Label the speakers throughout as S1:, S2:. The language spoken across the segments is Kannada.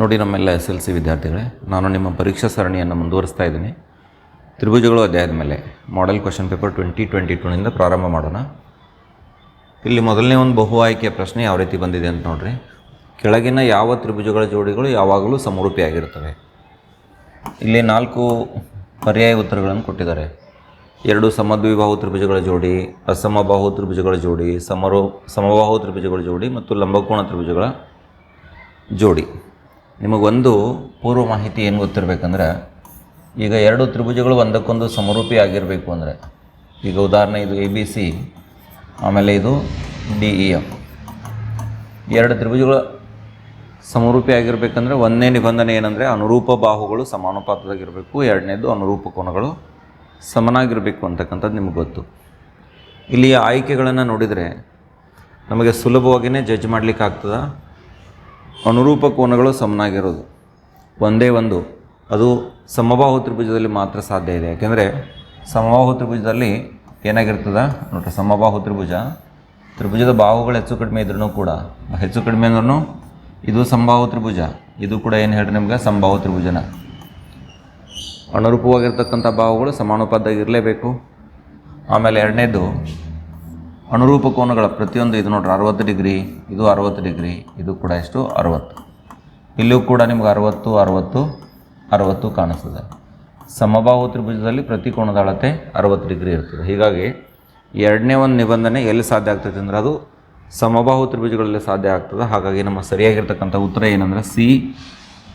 S1: ನೋಡಿ ನಮ್ಮೆಲ್ಲ ಎಸ್ ಎಲ್ ಸಿ ವಿದ್ಯಾರ್ಥಿಗಳೇ, ನಾನು ನಿಮ್ಮ ಪರೀಕ್ಷಾ ಸರಣಿಯನ್ನು ಮುಂದುವರಿಸ್ತಾ ಇದ್ದೀನಿ. ತ್ರಿಭುಜಗಳು ಅಧ್ಯಾಯದ ಮೇಲೆ model question paper twenty twenty ಟೂನಿಂದ ಪ್ರಾರಂಭ ಮಾಡೋಣ. ಇಲ್ಲಿ ಮೊದಲನೇ ಒಂದು ಬಹು ಆಯ್ಕೆಯ ಪ್ರಶ್ನೆ ಯಾವ ರೀತಿ ಬಂದಿದೆ ಅಂತ ನೋಡ್ರಿ. ಕೆಳಗಿನ ಯಾವ ತ್ರಿಭುಜಗಳ ಜೋಡಿಗಳು ಯಾವಾಗಲೂ ಸಮರೂಪಿಯಾಗಿರುತ್ತವೆ ಇಲ್ಲಿ ನಾಲ್ಕು ಪರ್ಯಾಯ ಉತ್ತರಗಳನ್ನು ಕೊಟ್ಟಿದ್ದಾರೆ. ಎರಡು ಸಮದ್ವಿಬಾಹು ತ್ರಿಭುಜಗಳ ಜೋಡಿ, ಅಸಮಬಾಹು ತ್ರಿಭುಜಗಳ ಜೋಡಿ, ಸಮರೋ, ಸಮಬಾಹು ತ್ರಿಭುಜಗಳ ಜೋಡಿ ಮತ್ತು ಲಂಬಕೋಣ ತ್ರಿಭುಜಗಳ ಜೋಡಿ. ನಿಮಗೊಂದು ಪೂರ್ವ ಮಾಹಿತಿ ಏನು ಗೊತ್ತಿರಬೇಕಂದ್ರೆ, ಈಗ ಎರಡು ತ್ರಿಭುಜಗಳು ಒಂದಕ್ಕೊಂದು ಸಮರೂಪಿ ಆಗಿರಬೇಕು ಅಂದರೆ, ಈಗ ಉದಾಹರಣೆ ಇದು ಎ ಬಿ ಸಿ ಆಮೇಲೆ ಇದು ಡಿ ಇ ಎಫ್ ಎರಡು ತ್ರಿಭುಜಗಳು ಸಮರೂಪಿ ಆಗಿರಬೇಕಂದ್ರೆ ಒಂದನೇ ನಿಬಂಧನೆ ಏನಂದರೆ ಅನುರೂಪ ಬಾಹುಗಳು ಸಮಾನುಪಾತದಾಗಿರಬೇಕು, ಎರಡನೇದು ಅನುರೂಪ ಕೋನಗಳು ಸಮನಾಗಿರಬೇಕು ಅಂತಕ್ಕಂಥದ್ದು ನಿಮಗೆ ಗೊತ್ತು. ಇಲ್ಲಿ ಆಯ್ಕೆಗಳನ್ನು ನೋಡಿದರೆ, ನಮಗೆ ಸುಲಭವಾಗಿಯೇ ಜಡ್ಜ್ ಮಾಡಲಿಕ್ಕೆ ಆಗ್ತದ ಅನುರೂಪ ಕೋನಗಳು ಸಮನಾಗಿರೋದು. ಒಂದೇ ಒಂದು. ಅದು ಸಮಬಾಹು ತ್ರಿಭುಜದಲ್ಲಿ ಮಾತ್ರ ಸಾಧ್ಯ ಇದೆ. ಯಾಕೆಂದರೆ ಸಮಬಾಹು ತ್ರಿಭುಜದಲ್ಲಿ ಏನಾಗಿರ್ತದೆ? ನೋಡ್ರಿ, ಸಮಬಾಹು ತ್ರಿಭುಜ. ತ್ರಿಭುಜದ ಬಾಹುಗಳು ಹೆಚ್ಚು ಕಡಿಮೆ ಇದ್ರೂ ಕೂಡ, ಹೆಚ್ಚು ಕಡಿಮೆ ಅಂದ್ರೂ ಇದು ಸಂಭಾವು ತ್ರಿಭುಜ. ಇದು ಕೂಡ ಏನು ಹೇಳ್ರಿ ನಿಮ್ಗೆ? ಸಂಭಾವು ತ್ರಿಭುಜನ. ಅನುರೂಪವಾಗಿರ್ತಕ್ಕಂಥ ಬಾಹುಗಳು ಸಮಾನುಪಾತ ಇರಲೇಬೇಕು ಆಮೇಲೆ ಎರಡನೇದು ಅನುರೂಪ ಕೋನಗಳ ಪ್ರತಿಯೊಂದು ಇದು ನೋಡ್ರಿ, ಅರವತ್ತು ಡಿಗ್ರಿ, ಇದು ಅರವತ್ತು ಡಿಗ್ರಿ, ಇದು ಕೂಡ ಎಷ್ಟು ಅರವತ್ತು. ಇಲ್ಲೂ ಕೂಡ ನಿಮ್ಗೆ ಅರವತ್ತು ಅರವತ್ತು ಅರವತ್ತು ಕಾಣಿಸ್ತದೆ. ಸಮಬಾಹು ತ್ರಿಭುಜದಲ್ಲಿ ಪ್ರತಿ ಕೋಣದ ಅಳತೆ ಅರವತ್ತು ಡಿಗ್ರಿ ಇರ್ತದೆ. ಹೀಗಾಗಿ ಎರಡನೇ ಒಂದು ನಿಬಂಧನೆ ಎಲ್ಲಿ ಸಾಧ್ಯ ಆಗ್ತೈತೆ ಅಂದರೆ ಅದು ಸಮಬಾಹು ತ್ರಿಭುಜಗಳಲ್ಲಿ ಸಾಧ್ಯ ಆಗ್ತದೆ. ಹಾಗಾಗಿ ನಮ್ಮ ಸರಿಯಾಗಿರ್ತಕ್ಕಂಥ ಉತ್ತರ ಏನಂದರೆ ಸಿ,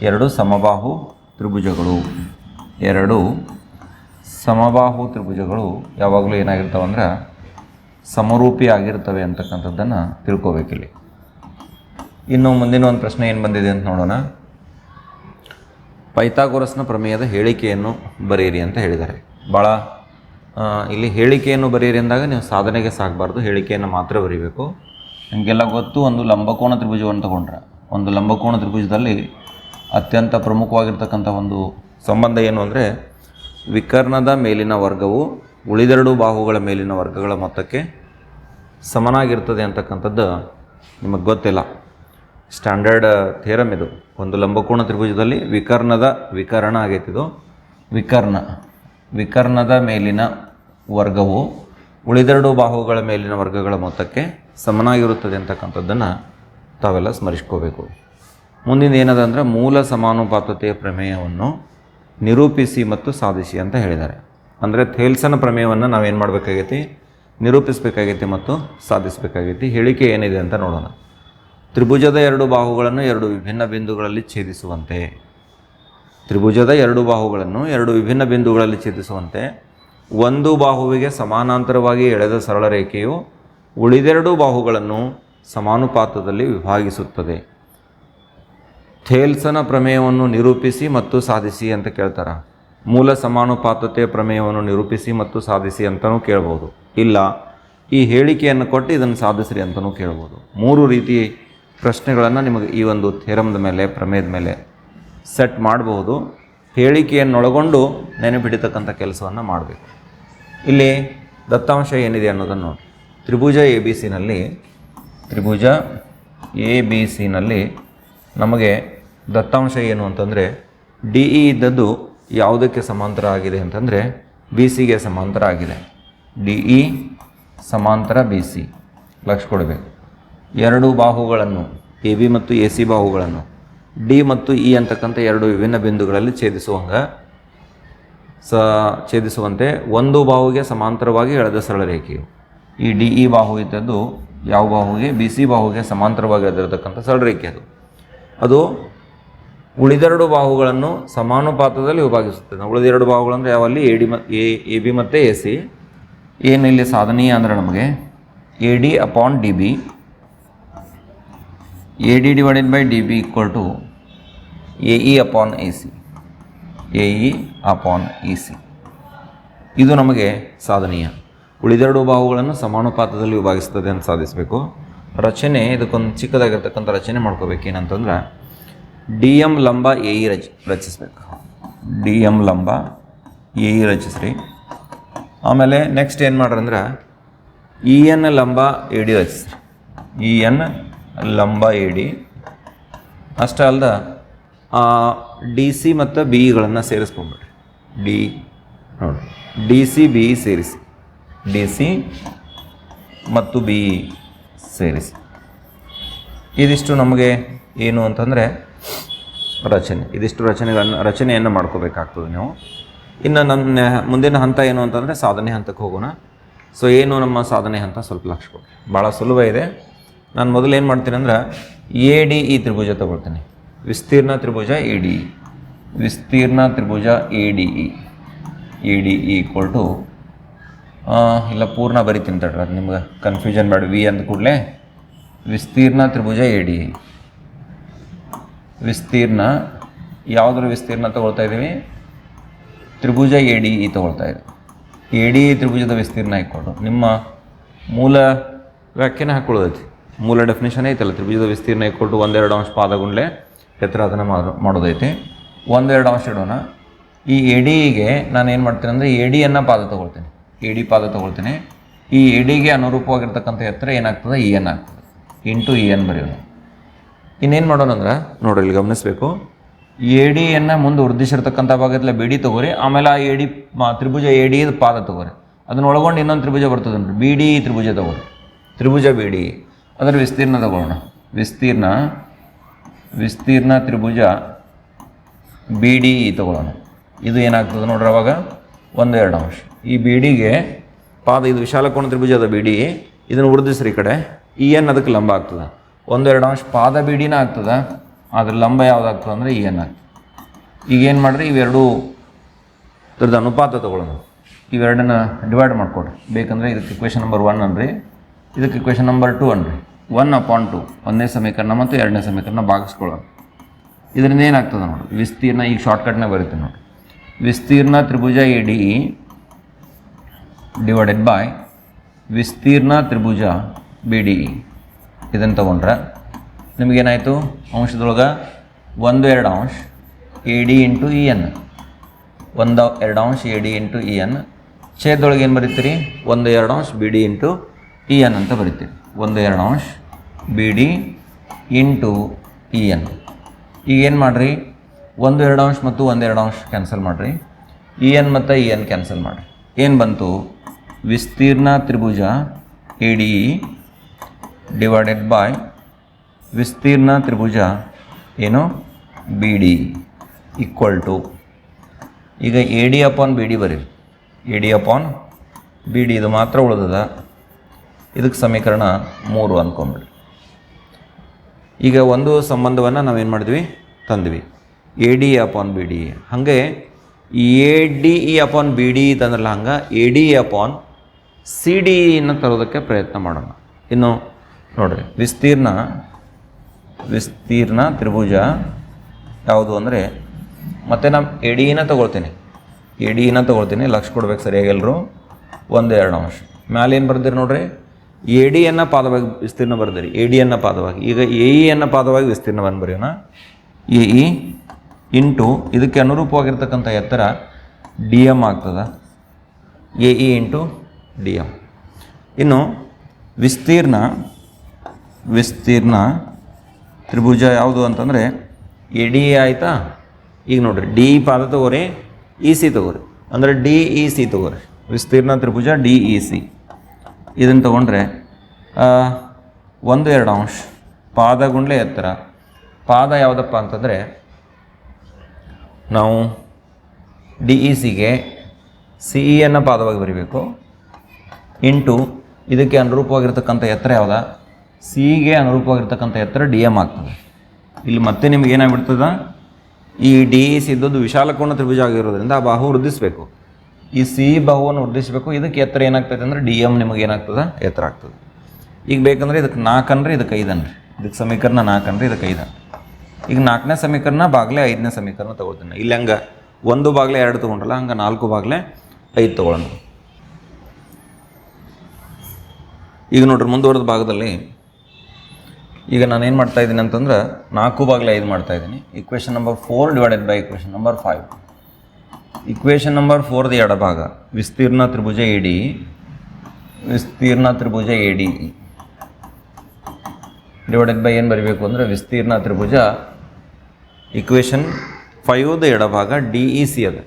S1: ಎರಡು ಸಮಬಾಹು ತ್ರಿಭುಜಗಳು. ಎರಡು ಸಮಬಾಹು ತ್ರಿಭುಜಗಳು ಯಾವಾಗಲೂ ಏನಾಗಿರ್ತಾವೆ ಅಂದ್ರೆ ಸಮರೂಪಿ ಆಗಿರ್ತವೆ ಅಂತಕ್ಕಂಥದ್ದನ್ನು ತಿಳ್ಕೊಬೇಕಿಲ್ಲಿ. ಇನ್ನು ಮುಂದಿನ ಒಂದು ಪ್ರಶ್ನೆ ಏನು ಬಂದಿದೆ ಅಂತ ನೋಡೋಣ. ಪೈಥಾಗೋರಸ್ನ ಪ್ರಮೇಯದ ಹೇಳಿಕೆಯನ್ನು ಬರೆಯಿರಿ ಅಂತ ಹೇಳಿದ್ದಾರೆ. ಭಾಳ ಇಲ್ಲಿ ಹೇಳಿಕೆಯನ್ನು ಬರೆಯಿರಿ ಅಂದಾಗ ನೀವು ಸಾಧನೆಗೆ ಸಾಗಬಾರ್ದು ಹೇಳಿಕೆಯನ್ನು ಮಾತ್ರ ಬರೀಬೇಕು. ನಿಮಗೆಲ್ಲ ಗೊತ್ತು, ಒಂದು ಲಂಬಕೋಣ ತ್ರಿಭುಜವನ್ನು ತಗೊಂಡ್ರೆ. ಒಂದು ಲಂಬಕೋಣ ತ್ರಿಭುಜದಲ್ಲಿ ಅತ್ಯಂತ ಪ್ರಮುಖವಾಗಿರ್ತಕ್ಕಂಥ ಒಂದು ಸಂಬಂಧ ಏನು ಅಂದರೆ ವಿಕರ್ಣದ ಮೇಲಿನ ವರ್ಗವು ಉಳಿದೆರಡು ಬಾಹುಗಳ ಮೇಲಿನ ವರ್ಗಗಳ ಮೊತ್ತಕ್ಕೆ ಸಮನಾಗಿರ್ತದೆ ಅಂತಕ್ಕಂಥದ್ದು ನಿಮಗೆ ಗೊತ್ತಿಲ್ಲ. ಸ್ಟ್ಯಾಂಡರ್ಡ್ ಥೇರಮ್ ಇದು. ಒಂದು ಲಂಬಕೋಣ ತ್ರಿಭುಜದಲ್ಲಿ ವಿಕರ್ಣದ ವಿಕರ್ಣ ಆಗೈತಿದು ವಿಕರ್ಣ. ವಿಕರ್ಣದ ಮೇಲಿನ ವರ್ಗವು ಉಳಿದೆರಡು ಬಾಹುಗಳ ಮೇಲಿನ ವರ್ಗಗಳ ಮೊತ್ತಕ್ಕೆ ಸಮನಾಗಿರುತ್ತದೆ ಅಂತಕ್ಕಂಥದ್ದನ್ನು ತಾವೆಲ್ಲ ಸ್ಮರಿಸ್ಕೋಬೇಕು. ಮುಂದಿನ ಏನದ ಅಂದರೆ ಮೂಲ ಸಮಾನುಪಾತತೆಯ ಪ್ರಮೇಯವನ್ನು ನಿರೂಪಿಸಿ ಮತ್ತು ಸಾಧಿಸಿ ಅಂತ ಹೇಳಿದ್ದಾರೆ. ಅಂದರೆ ಥೇಲ್ಸನ ಪ್ರಮೇಯವನ್ನು ನಾವೇನು ಮಾಡಬೇಕಾಗೈತಿ? ನಿರೂಪಿಸಬೇಕಾಗೈತಿ ಮತ್ತು ಸಾಧಿಸಬೇಕಾಗೈತಿ. ಹೇಳಿಕೆ ಏನಿದೆ ಅಂತ ನೋಡೋಣ. ತ್ರಿಭುಜದ ಎರಡು ಬಾಹುಗಳನ್ನು ಎರಡು ವಿಭಿನ್ನ ಬಿಂದುಗಳಲ್ಲಿ ಛೇದಿಸುವಂತೆ. ತ್ರಿಭುಜದ ಎರಡು ಬಾಹುಗಳನ್ನು ಎರಡು ವಿಭಿನ್ನ ಬಿಂದುಗಳಲ್ಲಿ ಛೇದಿಸುವಂತೆ. ಒಂದು ಬಾಹುವಿಗೆ ಸಮಾನಾಂತರವಾಗಿ ಎಳೆದ ಸರಳ ರೇಖೆಯು ಉಳಿದೆರಡು ಬಾಹುಗಳನ್ನು ಸಮಾನುಪಾತದಲ್ಲಿ ವಿಭಾಗಿಸುತ್ತದೆ. ಥೇಲ್ಸನ ಪ್ರಮೇಯವನ್ನು ನಿರೂಪಿಸಿ ಮತ್ತು ಸಾಧಿಸಿ ಅಂತ ಕೇಳ್ತಾರೆ? ಮೂಲ ಸಮಾನುಪಾತತೆ ಪ್ರಮೇಯವನ್ನು ನಿರೂಪಿಸಿ ಮತ್ತು ಸಾಧಿಸಿ ಅಂತಲೂ ಕೇಳ್ಬೋದು. ಇಲ್ಲ, ಈ ಹೇಳಿಕೆಯನ್ನು ಕೊಟ್ಟು ಇದನ್ನು ಸಾಧಿಸ್ರಿ ಅಂತಲೂ ಕೇಳ್ಬೋದು. ಮೂರು ರೀತಿ ಪ್ರಶ್ನೆಗಳನ್ನು ನಿಮಗೆ ಈ ಒಂದು ಥೇರಮ್ದ ಮೇಲೆ, ಪ್ರಮೇಯದ ಮೇಲೆ ಸೆಟ್ ಮಾಡಬಹುದು. ಹೇಳಿಕೆಯನ್ನೊಳಗೊಂಡು ನೆನಪಿಡಿತಕ್ಕಂಥ ಕೆಲಸವನ್ನು ಮಾಡಬೇಕು. ಇಲ್ಲಿ ದತ್ತಾಂಶ ಏನಿದೆ ಅನ್ನೋದನ್ನು ನೋಡಿ. ತ್ರಿಭುಜ ಎ ಬಿ ಸಿನಲ್ಲಿ ತ್ರಿಭುಜ ಎ ಬಿ ಸಿನಲ್ಲಿ ನಮಗೆ ದತ್ತಾಂಶ ಏನು ಅಂತಂದರೆ, ಡಿ ಇ ಇದ್ದದ್ದು ಯಾವುದಕ್ಕೆ ಸಮಾಂತರ ಆಗಿದೆ ಅಂತಂದರೆ ಬಿ ಸಿಗೆ ಸಮಾಂತರ ಆಗಿದೆ ಡಿ ಇ ಸಮಾಂತರ ಬಿ ಸಿ ಲಕ್ಷ ಕೊಡಬೇಕು. ಎರಡು ಬಾಹುಗಳನ್ನು ಎ ಬಿ ಮತ್ತು ಎ ಸಿ ಬಾಹುಗಳನ್ನು ಡಿ ಮತ್ತು ಇ ಅಂತಕ್ಕಂಥ ಎರಡು ವಿಭಿನ್ನ ಬಿಂದುಗಳಲ್ಲಿ ಛೇದಿಸುವಂಗ, ಸ, ಛೇದಿಸುವಂತೆ ಒಂದು ಬಾಹುಗೆ ಸಮಾಂತರವಾಗಿ ಎಳೆದ ಸರಳ ರೇಖೆಯು. ಈ ಡಿ ಇ ಬಾಹು ಇದ್ದದ್ದು ಯಾವ ಬಾಹುಗೆ? ಬಿ ಸಿ ಬಾಹುಗೆ ಸಮಾಂತರವಾಗಿ ಎಳೆದಿರತಕ್ಕಂಥ ಸರಳ ರೇಖೆ ಅದು. ಅದು ಉಳಿದೆರಡು ಬಾಹುಗಳನ್ನು ಸಮಾನುಪಾತದಲ್ಲಿ ವಿಭಾಗಿಸುತ್ತದೆ. ಉಳಿದೆರಡು ಬಾಹುಗಳಂದರೆ ಯಾವಲ್ಲಿ? ಎ ಡಿ ಮತ್ತು ಎ ಬಿ ಮತ್ತು ಎ ಸಿ ಏನು ಇಲ್ಲಿ ಸಾಧನೀಯ ಅಂದರೆ ನಮಗೆ? A D upon D B A D divided by D B equal to A E upon A C A E upon E C ಇದು ನಮಗೆ ಸಾಧನೀಯ. ಉಳಿದೆರಡು ಬಾಹುಗಳನ್ನು ಸಮಾನುಪಾತದಲ್ಲಿ ವಿಭಾಗಿಸ್ತದೆ ಅಂತ ಸಾಧಿಸಬೇಕು. ರಚನೆ, ಇದಕ್ಕೊಂದು ಚಿಕ್ಕದಾಗಿರ್ತಕ್ಕಂಥ ರಚನೆ ಮಾಡ್ಕೋಬೇಕು ಏನಂತಂದ್ರೆ ಡಿ ಎಂ ಲಂಬ ಎ ಇ ರಚ ರಚಿಸ್ಬೇಕು. ಡಿ ಎಂ ಲಂಬ ಎ ಇ ರಚಿಸ್ರಿ. ಆಮೇಲೆ ನೆಕ್ಸ್ಟ್ ಏನು ಮಾಡ್ರಿ ಅಂದ್ರೆ ಇ ಎನ್ ಲಂಬ ಎ ಡಿ ರಚಿಸ್ರಿ. ಇ ಎನ್ ಲಂಬ ಎ ಡಿ ಅಷ್ಟೇ ಅಲ್ಲದ ಡಿ ಸಿ ಮತ್ತು ಬಿ ಇಗಳನ್ನು ಸೇರಿಸ್ಕೊಂಬಿಡ್ರಿ ಡಿ ನೋಡಿ ಡಿ ಸಿ, ಬಿ ಇ ಸೇರಿಸಿ. ಡಿ ಸಿ ಮತ್ತು ಬಿ ಇ ಸೇರಿಸಿ. ಇದಿಷ್ಟು ನಮಗೆ ಏನು ಅಂತಂದರೆ ರಚನೆ. ಇದಿಷ್ಟು ರಚನೆಗಳನ್ನು, ರಚನೆಯನ್ನು ಮಾಡ್ಕೋಬೇಕಾಗ್ತದೆ ನೀವು. ಇನ್ನು ನನ್ನ ಮುಂದಿನ ಹಂತ ಏನು ಅಂತಂದರೆ ಸಾಧನೆ ಹಂತಕ್ಕೆ ಹೋಗೋಣ. ಸೊ ಏನು ನಮ್ಮ ಸಾಧನೆ ಹಂತ? ಸ್ವಲ್ಪ ಲಕ್ಷ ಕೊಡಿ. ಭಾಳ ಸುಲಭ ಇದೆ. ನಾನು ಮೊದಲು ಏನು ಮಾಡ್ತೀನಿ ಅಂದ್ರೆ ಎ ಡಿ ಇ ತ್ರಿಭುಜ ತಗೊಳ್ತೀನಿ. ವಿಸ್ತೀರ್ಣ ತ್ರಿಭುಜ ಎ ಡಿ ಇ. ವಿಸ್ತೀರ್ಣ ತ್ರಿಭುಜ A D E. A D E equal to ಇಲ್ಲ ಪೂರ್ಣ ಬರಿತೀನಿ ತಡ್ರಿ, ಅದು ನಿಮ್ಗೆ ಕನ್ಫ್ಯೂಷನ್ ಬೇಡ. ವಿ ಅಂದ ಕೂಡಲೇ ವಿಸ್ತೀರ್ಣ ತ್ರಿಭುಜ ಎ ಡಿ ಇ. ವಿಸ್ತೀರ್ಣ ಯಾವುದರ ವಿಸ್ತೀರ್ಣ ತಗೊಳ್ತಾ ಇದ್ದೀವಿ? ತ್ರಿಭುಜ ಎ ಡಿ ಇ ತಗೊಳ್ತಾ ಇದೆ. ಎ ಡಿ ಇ ತ್ರಿಭುಜದ ವಿಸ್ತೀರ್ಣ ಇಟ್ಕೊಂಡು ನಿಮ್ಮ ಮೂಲ ವ್ಯಾಖ್ಯಾನ ಹಾಕ್ಕೊಳ್ಳೋದೈತಿ ಮೂಲ ಡೆಫಿನೇಷನ್ ಐತಲ್ಲ, ತ್ರಿಭುಜದ ವಿಸ್ತೀರ್ಣ ಇಟ್ಕೊಟ್ಟು ಒಂದೆರಡು ಅಂಶ ಪಾದಗುಂಡ್ಲೆ ಎತ್ತರ ಅದನ್ನು ಮಾಡೋ, ಮಾಡೋದೈತಿ. ಒಂದೆರಡು ಅಂಶ ಇಡೋಣ. ಈ ಎ ಡಿಗೆ ನಾನು ಏನು ಮಾಡ್ತೀನಿ ಅಂದರೆ ಎ ಡಿಯನ್ನು ಪಾದ ತೊಗೊಳ್ತೀನಿ. ಎ ಡಿ ಪಾದ ತೊಗೊಳ್ತೀನಿ. ಈ ಎ ಡಿಗೆ ಅನುರೂಪವಾಗಿರ್ತಕ್ಕಂಥ ಎತ್ತರ ಏನಾಗ್ತದೆ? ಇ ಎನ್ ಆಗ್ತದೆ. ಇಂಟು ಇ ಎನ್ ಬರೆಯೋಣ. ಇನ್ನೇನು ಮಾಡೋಣ ಅಂದ್ರೆ? ನೋಡ್ರಿ ಇಲ್ಲಿ ಗಮನಿಸಬೇಕು. ಎ ಡಿಯನ್ನು ಮುಂದೆ ಉರ್ದಿಸಿರ್ತಕ್ಕಂಥ ಭಾಗದಲ್ಲಿ ಬಿಡಿ ತೊಗೋರಿ ಆಮೇಲೆ ಆ ಎ ಡಿ ತ್ರಿಭುಜ ಎ ಡಿ ಪಾದ ತಗೋರಿ. ಅದನ್ನ ಒಳಗೊಂಡು ಇನ್ನೊಂದು ತ್ರಿಭುಜ ಬರ್ತದೆ ನೋಡ್ರಿ ಬಿ ಡಿ ತ್ರಿಭುಜ ತಗೋರಿ. ತ್ರಿಭುಜ ಬಿ ಡಿ. ಅದರ ವಿಸ್ತೀರ್ಣ ತಗೊಳ್ಳೋಣ ವಿಸ್ತೀರ್ಣ ವಿಸ್ತೀರ್ಣ ತ್ರಿಭುಜ ಬಿ ಡಿ ತಗೊಳ್ಳೋಣ ಇದು ಏನಾಗ್ತದೆ ನೋಡ್ರಿ ಅವಾಗ? ಒಂದು ಎರಡು ಅಂಶ. ಈ ಬಿ ಡಿಗೆ ಪಾದ ಇದು ವಿಶಾಲ ತ್ರಿಭುಜದ ತ್ರಿಭುಜ ಅದ ಬಿ ಡಿ ಇದನ್ನು ವೃದ್ಧಿಸ್ರಿ ಈ ಕಡೆ. ಈ ಏನು ಅದಕ್ಕೆ ಲಂಬ ಆಗ್ತದೆ. ಒಂದು ಎರಡು ಅಂಶ ಪಾದ ಬೀಡಿನ ಆಗ್ತದೆ, ಅದ್ರ ಲಂಬ ಯಾವುದಾಗ್ತದೆ ಅಂದರೆ ಇ ಎನ್ ಆಗ್ತದೆ ಈಗ ಏನು ಮಾಡ್ರಿ, ಇವೆರಡು ಇದ್ರದ್ದು ಅನುಪಾತ ತೊಗೊಳ್ಳೋಣ. ಇವೆರಡನ್ನ ಡಿವೈಡ್ ಮಾಡಿಕೊಡ್ರಿ. ಬೇಕಂದರೆ ಇದಕ್ಕೆ ಇಕ್ವೇಷನ್ ನಂಬರ್ ಒನ್ ಅನ್ರಿ. ಇದಕ್ಕೆ ಇಕ್ವೇಷನ್ ನಂಬರ್ ಟು ಅನ್ರಿ. ಒನ್ ಅಪಾನ್ ಟು ಒಂದನೇ ಸಮೀಕರಣ ಮತ್ತು ಎರಡನೇ ಸಮೀಕರಣ ಭಾಗಿಸ್ಕೊಳ್ಳೋಣ. ಇದರಿಂದ ಏನಾಗ್ತದೆ ನೋಡಿ ವಿಸ್ತೀರ್ಣ ಈಗ ಶಾರ್ಟ್ಕಟ್ನಾಗ ಬರುತ್ತೆ ನೋಡಿ ವಿಸ್ತೀರ್ಣ ತ್ರಿಭುಜ ಎ ಡಿ ಡಿವೈಡೆಡ್ ಬೈ ವಿಸ್ತೀರ್ಣ ತ್ರಿಭುಜ ಬಿ ಡಿ ಇದನ್ನು ತೊಗೊಂಡ್ರೆ ನಿಮಗೇನಾಯಿತು? ಅಂಶದೊಳಗೆ ಒಂದು ಎರಡು ಅಂಶ, A D into E N. ಒಂದು ಎರಡು ಅಂಶ, A D into E N. ಛೇದೊಳಗೆ ಏನು ಬರೀತೀರಿ? ಒಂದು ಎರಡು ಅಂಶ, B D into E N ಅಂತ ಬರೀತೀರಿ. ಒಂದು ಎರಡು ಅಂಶ, B D into E N. ಈಗ ಏನು ಮಾಡಿರಿ? ಒಂದು ಎರಡು ಅಂಶ ಮತ್ತು ಒಂದು ಎರಡು ಅಂಶ ಕ್ಯಾನ್ಸಲ್ ಮಾಡಿರಿ. ಇ ಎನ್ ಮತ್ತು ಇ ಎನ್ ಕ್ಯಾನ್ಸಲ್ ಮಾಡಿರಿ. ಏನು ಬಂತು? ವಿಸ್ತೀರ್ಣ ತ್ರಿಭುಜ ಎ ಡಿ ಡಿವೈಡೆಡ್ ಬೈ ವಿಸ್ತೀರ್ಣ ತ್ರಿಭುಜ ಏನು? ಬಿ ಡಿ ಈಕ್ವಲ್ ಟು ಈಗ A D upon B D ಬರೀರಿ. A D upon B D ಇದು ಮಾತ್ರ ಉಳಿದದ. ಇದಕ್ಕೆ ಸಮೀಕರಣ ಮೂರು ಅಂದ್ಕೊಂಬಿಡಿ ಈಗ ಒಂದು ಸಂಬಂಧವನ್ನು ನಾವೇನು ಮಾಡಿದ್ವಿ? ತಂದ್ವಿ. A D upon B D ಹಾಗೆ A D E upon B D ಇದಂದ್ರಲ್ಲ ಹಂಗೆ ಎ ಡಿ ಅಪಾನ್ ಸಿ ಡಿನ ತರೋದಕ್ಕೆ ಪ್ರಯತ್ನ ಮಾಡೋಣ. ಇನ್ನು ನೋಡ್ರಿ. ವಿಸ್ತೀರ್ಣ ವಿಸ್ತೀರ್ಣ ತ್ರಿಭುಜ ಯಾವುದು ಅಂದರೆ, ಮತ್ತು ನಾನು ಎಡಿನ ಡಿನ ತೊಗೊಳ್ತೀನಿ. ಎಡಿನ ಡಿನ ತೊಗೊಳ್ತೀನಿ, ಲಕ್ಷ ಕೊಡ್ಬೇಕು ಸರಿಯಾಗಿ ಎಲ್ಲರೂ ಒಂದು ಎರಡು ಅಂಶ. ಮ್ಯಾಲೆ ಏನು ಬರ್ದಿರಿ ನೋಡ್ರಿ? ಎಡಿಯನ್ನು ಡಿಯನ್ನು ಪಾದವಾಗಿ ವಿಸ್ತೀರ್ಣ ಬರ್ದಿರಿ. ಎಡಿಯನ್ನು ಡಿಯನ್ನು ಪಾದವಾಗಿ. ಈಗ ಎ ಇಯನ್ನು ಪಾದವಾಗಿ ವಿಸ್ತೀರ್ಣವನ್ನು ಬರೆಯೋಣ. ಎ ಇ ಇಂಟು ಇದಕ್ಕೆ ಅನುರೂಪವಾಗಿರ್ತಕ್ಕಂಥ ಎತ್ತರ ಡಿ ಎಂ ಆಗ್ತದ. A E into D M ಇನ್ನು ವಿಸ್ತೀರ್ಣ ವಿಸ್ತೀರ್ಣ ತ್ರಿಭುಜ ಯಾವುದು ಅಂತಂದರೆ ಎ ಡಿ ಆಯಿತಾ? ಈಗ ನೋಡಿರಿ, ಡಿ ಪಾದ ತಗೋರಿ, ಇ ಸಿ ತಗೋರಿ. ಅಂದರೆ ಡಿ ಇ ಸಿ ತಗೋರಿ. ವಿಸ್ತೀರ್ಣ ತ್ರಿಭುಜ, ಡಿ ಇ ಸಿ. ಇದನ್ನು ತೊಗೊಂಡ್ರೆ ಒಂದು ಎರಡು ಅಂಶ ಪಾದ ಗುಂಡ್ಲೆ ಎತ್ತರ. ಪಾದ ಯಾವುದಪ್ಪ ಅಂತಂದರೆ, ನಾವು ಡಿ ಇ ಸಿಗೆ ಸಿ ಇಯನ್ನು ಪಾದವಾಗಿ ಬರೀಬೇಕು. ಇಂಟು ಇದಕ್ಕೆ ಅನುರೂಪವಾಗಿರ್ತಕ್ಕಂಥ ಎತ್ತರ ಯಾವುದ? ಸಿಗೆ ಅನುರೂಪವಾಗಿರ್ತಕ್ಕಂಥ ಎತ್ತರ ಡಿ ಎಂ ಆಗ್ತದೆ. ಇಲ್ಲಿ ಮತ್ತೆ ನಿಮ್ಗೆ ಏನಾಗ್ಬಿಡ್ತದೆ? ಈ ಡಿ ಸಿ ಇದ್ದದ್ದು ವಿಶಾಲಕೋನ ತ್ರಿಭುಜ ಆಗಿರೋದ್ರಿಂದ ಆ ಬಾಹು ವೃದ್ಧಿಸಬೇಕು. ಈ ಸಿ ಬಾಹುವನ್ನು ವೃದ್ಧಿಸಬೇಕು. ಇದಕ್ಕೆ ಎತ್ತರ ಏನಾಗ್ತದೆ ಅಂದರೆ ಡಿ ಎಂ ನಿಮಗೆ ಏನಾಗ್ತದೆ? ಎತ್ತರ ಆಗ್ತದೆ. ಈಗ ಬೇಕಂದ್ರೆ ಇದಕ್ಕೆ ನಾಲ್ಕು ಅಂದರೆ ಇದಕ್ಕೆ ಐದು ಅನ್ರಿ. ಇದಕ್ಕೆ ಸಮೀಕರಣ ನಾಲ್ಕು ಅಂದರೆ ಇದಕ್ಕೆ ಐದು ಈಗ ನಾಲ್ಕನೇ ಸಮೀಕರಣ ಬಾಗ್ಲೆ ಐದನೇ ಸಮೀಕರಣ ತೊಗೊಳ್ತೀನಿ. ಇಲ್ಲಿ ಹಂಗೆ ಒಂದು ಬಾಗ್ಲೆ ಎರಡು ತೊಗೊಂಡ್ರಲ್ಲ, ಹಂಗೆ ನಾಲ್ಕು ಬಾಗ್ಲೆ ಐದು ತೊಗೊಳ್ಳೋಣ. ಈಗ ನೋಡ್ರಿ ಮುಂದುವರೆದ ಭಾಗದಲ್ಲಿ ಈಗ ನಾನು ಏನು ಮಾಡ್ತಾ ಇದ್ದೀನಿ ಅಂತಂದ್ರೆ ನಾಲ್ಕು ಬಾಗ್ಲೆ ಐದು ಮಾಡ್ತಾ ಇದ್ದೀನಿ. Equation number four divided by equation number five equation number ಫೋರ್ದು ಎಡಭಾಗ ವಿಸ್ತೀರ್ಣ ತ್ರಿಭುಜ ಎ ಡಿ ವಿಸ್ತೀರ್ಣ ತ್ರಿಭುಜ ಎ ಡಿ ಡಿವೈಡೆಡ್ ಬೈ ಏನು ಬರೀಬೇಕು ಅಂದರೆ ವಿಸ್ತೀರ್ಣ ತ್ರಿಭುಜ ಇಕ್ವೇಷನ್ ಫೈವ್ದ ಎಡಭಾಗ ಡಿ ಇ ಸಿ ಅದ.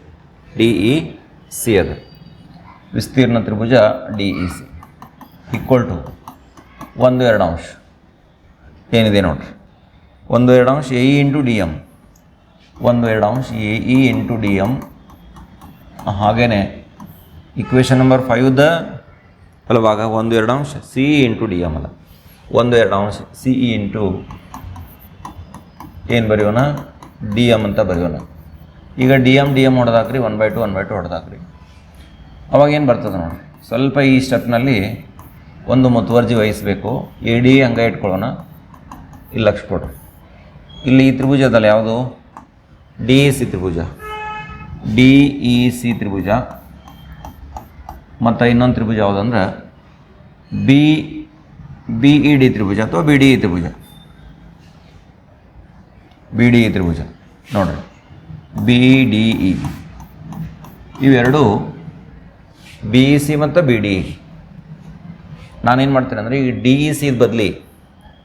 S1: ಡಿ ಇ ಸಿ ಅದ. ವಿಸ್ತೀರ್ಣ ತ್ರಿಭುಜ D E C equal to ಒಂದು ಎರಡು ಅಂಶ. ಏನಿದೆ ನೋಡಿರಿ? ಒಂದು ಎರಡು ಅಂಶ ಎ ಇಂಟು ಡಿ ಎಂ ಒಂದು ಎರಡು ಅಂಶ A E into D M ಹಾಗೇ ಇಕ್ವೇಷನ್ ನಂಬರ್ ಫೈವ್ದ ಫಲವಾಗ ಒಂದು ಎರಡು ಅಂಶ C E into D M ಅದ. ಒಂದು ಎರಡು ಅಂಶ ಸಿ ಇ ಇಂಟು ಏನು ಬರೆಯೋಣ? ಡಿ ಎಂ ಅಂತ ಬರೆಯೋಣ. ಈಗ D M D M ಹೊಡೆದಾಕ್ರಿ one by two one by two ಹೊಡೆದಾಕ್ರಿ. ಅವಾಗ ಏನು ಬರ್ತದೆ ನೋಡಿರಿ? ಸ್ವಲ್ಪ ಈ ಸ್ಟೆಪ್ನಲ್ಲಿ ಒಂದು ಮುತುವರ್ಜಿ ವಹಿಸಬೇಕು. ಎ ಡಿ ಹಂಗೆ ಇಟ್ಕೊಳ್ಳೋಣ. ಇಲ್ಲಿ ಲಕ್ಷ ಇಲ್ಲಿ ಈ ತ್ರಿಭುಜದಲ್ಲಿ ಯಾವುದು? ಡಿ ಇ ಸಿ ತ್ರಿಭುಜ. ಡಿ ಇ ಸಿ ತ್ರಿಭುಜ. ಮತ್ತು ಇನ್ನೊಂದು ತ್ರಿಭುಜ ಯಾವುದಂದ್ರೆ ಬಿ ಬಿ ಇ ಡಿ ತ್ರಿಭುಜ ಅಥವಾ ಬಿ ಡಿ ಇ ತ್ರಿಭುಜ. ಬಿ ಡಿ ಇ ತ್ರಿಭುಜ. ನೋಡ್ರಿ. B D E. ಇವೆರಡು ಬಿ ಇ ಸಿ ಮತ್ತು ಬಿ ಡಿ ಇ. ನಾನೇನು ಮಾಡ್ತೀನಿ ಅಂದರೆ ಈ ಡಿ ಇ ಸಿ ಬದಲಿ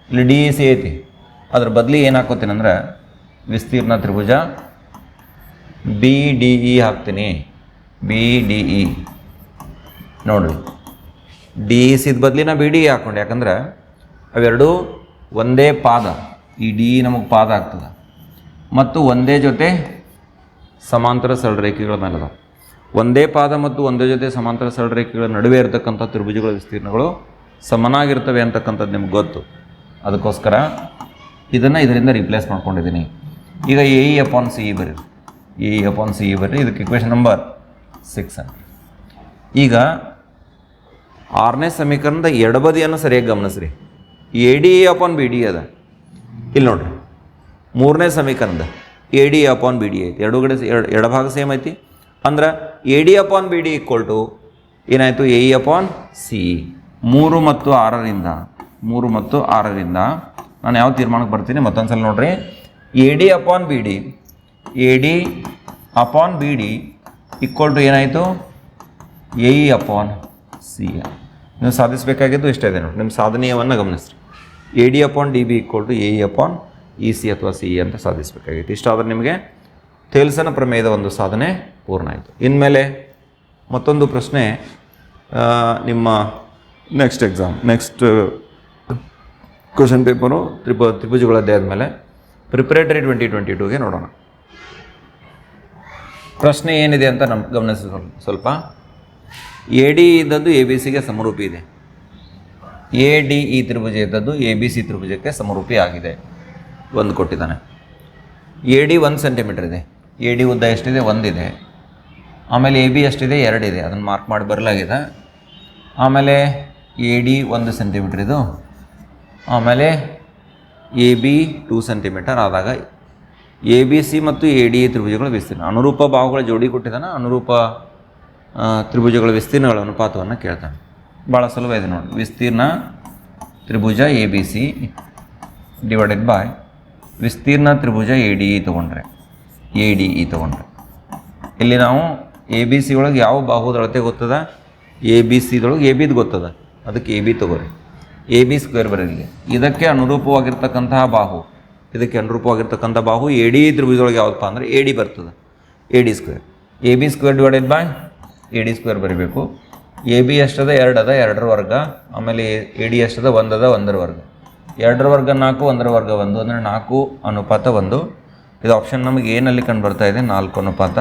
S1: ಇಲ್ಲಿ ಡಿ ಇ ಸಿ ಐತಿ ಅದ್ರ ಬದಲಿ ಏನು ಹಾಕೋತೀನಿ ಅಂದ್ರೆ ವಿಸ್ತೀರ್ಣ ತ್ರಿಭುಜ ಬಿ ಡಿ ಇ ಹಾಕ್ತೀನಿ. ಬಿ ಡಿ ಇ ನೋಡ್ರಿ. ಡಿ ಇ ಸಿದ ಬದಲಿ ನಾ ಬಿ ಡಿ ಇ ಹಾಕೊಂಡೆ. ಯಾಕಂದ್ರೆ ಅವೆರಡೂ ಒಂದೇ ಪಾದ. ಈ ಡಿ ಇ ನಮಗೆ ಪಾದ ಆಗ್ತದೆ. ಮತ್ತು ಒಂದೇ ಜೊತೆ ಸಮಾಂತರ ಸರಳ ರೇಖೆಗಳ ಮೇಲೆ ಅದಾವೆ. ಒಂದೇ ಪಾದ ಮತ್ತು ಒಂದೇ ಜೊತೆ ಸಮಾಂತರ ಸರಳ ರೇಖೆಗಳ ನಡುವೆ ಇರತಕ್ಕಂಥ ತ್ರಿಭುಜಗಳ ವಿಸ್ತೀರ್ಣಗಳು ಸಮನಾಗಿರ್ತವೆ ಅಂತಕ್ಕಂಥದ್ದು ನಿಮ್ಗೆ ಗೊತ್ತು. ಅದಕ್ಕೋಸ್ಕರ ಇದನ್ನು ಇದರಿಂದ ರಿಪ್ಲೇಸ್ ಮಾಡ್ಕೊಂಡಿದ್ದೀನಿ. ಈಗ A E upon C E ಬರೀರಿ. A E upon C E ಬರೀರಿ. ಇದಕ್ಕೆ ಇಕ್ವೇಷನ್ ನಂಬರ್ ಸಿಕ್ಸ್ ಅಂತ ಈಗ ಆರನೇ ಸಮೀಕರಣದ ಎಡಬದಿಯನ್ನು ಸರಿಯಾಗಿ ಗಮನಿಸ್ರಿ. A D upon B D ಅದ. ಇಲ್ಲಿ ನೋಡ್ರಿ. ಮೂರನೇ ಸಮೀಕರಣದ A D upon B D ಐತಿ. ಎರಡು ಕಡೆ ಎಡ ಎಡಭಾಗ ಸೇಮ್ ಐತಿ. ಅಂದ್ರೆ A D upon B D equal to ಏನಾಯಿತು? ಎ ಇ ಅಪಾನ್ ಸಿ ಮೂರು ಮತ್ತು ಆರರಿಂದ ಮೂರು ಮತ್ತು ಆರರಿಂದ. ನಾನು ಯಾವ ತೀರ್ಮಾನಕ್ಕೆ ಬರ್ತೀನಿ? ಮತ್ತೊಂದು ಸಲ ನೋಡ್ರಿ. A D upon B D A D upon B D equal to ಏನಾಯಿತು? A E upon C A ನೀವು ಸಾಧಿಸಬೇಕಾಗಿದ್ದು ಇಷ್ಟೇ ಇದೆ ನೋಡಿ ನಿಮ್ಮ ಸಾಧನೀಯವನ್ನು ಗಮನಿಸ್ರಿ. A D upon D B equal to A E upon E C ಅಥವಾ ಸಿ ಇ ಅಂತ ಸಾಧಿಸಬೇಕಾಗಿತ್ತು. ಇಷ್ಟಾದರೆ ನಿಮಗೆ ತೇಲ್ಸನ ಪ್ರಮೇಯದ ಒಂದು ಸಾಧನೆ ಪೂರ್ಣ ಆಯಿತು. ಇನ್ಮೇಲೆ ಮತ್ತೊಂದು ಪ್ರಶ್ನೆ ನಿಮ್ಮ next exam next question paper ತ್ರಿಪ ತ್ರಿಭುಜಗಳ ಆದಮೇಲೆ ಮೇಲೆ ಪ್ರಿಪ್ರೇಟರಿ ಟ್ವೆಂಟಿ ಟ್ವೆಂಟಿ ಟೂಗೆ ನೋಡೋಣ. ಪ್ರಶ್ನೆ ಏನಿದೆ ಅಂತ ನಮ್ಮ ಗಮನಿಸಿ ಸ್ವಲ್ಪ ಎ ಡಿ ಇದ್ದದ್ದು ಎ ಬಿ ಸಿಗೆ ಸಮರೂಪಿ ಇದೆ. ಎ ಡಿ ಈ ತ್ರಿಭುಜ ಇದ್ದದ್ದು ಎ ಬಿ ಸಿ ತ್ರಿಭುಜಕ್ಕೆ ಸಮರೂಪಿ ಆಗಿದೆ. ಒಂದು ಕೊಟ್ಟಿದ್ದಾನೆ. ಎ ಡಿ ಒಂದು ಸೆಂಟಿಮೀಟರ್ ಇದೆ. ಎ ಡಿ ಉದ್ದ ಎಷ್ಟಿದೆ? ಒಂದಿದೆ. ಆಮೇಲೆ ಎ ಬಿ ಎಷ್ಟಿದೆ? ಎರಡಿದೆ. ಅದನ್ನು ಮಾರ್ಕ್ ಮಾಡಿ ಬರಲಾಗಿದೆ. ಆಮೇಲೆ ಎ ಡಿ ಒಂದು ಸೆಂಟಿಮೀಟ್ರ್ ಇದು. ಆಮೇಲೆ ಎ ಬಿ ಟೂ ಸೆಂಟಿಮೀಟರ್ ಆದಾಗ ಎ ಬಿ ಸಿ ಮತ್ತು ಎ ಡಿ ತ್ರಿಭುಜಗಳ ವಿಸ್ತೀರ್ಣ. ಅನುರೂಪ ಬಾಹುಗಳ ಜೋಡಿ ಕೊಟ್ಟಿದ್ದಾನೆ, ಅನುರೂಪ ತ್ರಿಭುಜಗಳ ವಿಸ್ತೀರ್ಣಗಳ ಅನುಪಾತವನ್ನು ಕೇಳ್ತಾನೆ. ಭಾಳ ಸುಲಭ ಇದೆ ನೋಡಿ. ವಿಸ್ತೀರ್ಣ ತ್ರಿಭುಜ A B C divided by ವಿಸ್ತೀರ್ಣ ತ್ರಿಭುಜ ಎ ಡಿ ಇ ತೊಗೊಂಡ್ರೆ, ಎ ಡಿ ಇ ತೊಗೊಂಡ್ರೆ. ಇಲ್ಲಿ ನಾವು ಎ ಬಿ ಸಿ ಒಳಗೆ ಯಾವ ಬಾಹುದಳತೆ ಗೊತ್ತದ? ಎ ಬಿ ಸಿದೊಳಗೆ ಎ ಬಿದು ಗೊತ್ತದ. ಅದಕ್ಕೆ ಎ ಬಿ ತೊಗೋರಿ. ಎ ಬಿ ಸ್ಕ್ವೇರ್ ಬರಲಿ ಇದಕ್ಕೆ ಅನುರೂಪವಾಗಿರ್ತಕ್ಕಂತಹ ಬಾಹು. ಇದಕ್ಕೆ ಅನುರೂಪವಾಗಿರ್ತಕ್ಕಂಥ ಬಾಹು ಎ ಡಿ ತ್ರಿಭುಜದೊಳಗೆ ಯಾವುದಪ್ಪ ಅಂದರೆ ಎ ಡಿ ಬರ್ತದೆ. A D square. A B square divided by A D square ಬರೀಬೇಕು. ಎ ಬಿ ಎಷ್ಟದ ಎರಡು ಅದ, ಎರಡರ ವರ್ಗ. ಆಮೇಲೆ ಎ ಡಿ ಎಷ್ಟದ ಒಂದದ ಒಂದರ ವರ್ಗ. ಎರಡರ ವರ್ಗ ನಾಲ್ಕು, ಒಂದರ ವರ್ಗ ಒಂದು. ಅಂದರೆ ನಾಲ್ಕು ಅನುಪಾತ ಒಂದು. ಇದು ಆಪ್ಷನ್ ನಮಗೆ ಏನಲ್ಲಿ ಕಂಡು ಬರ್ತಾ ಇದೆ. ನಾಲ್ಕು ಅನುಪಾತ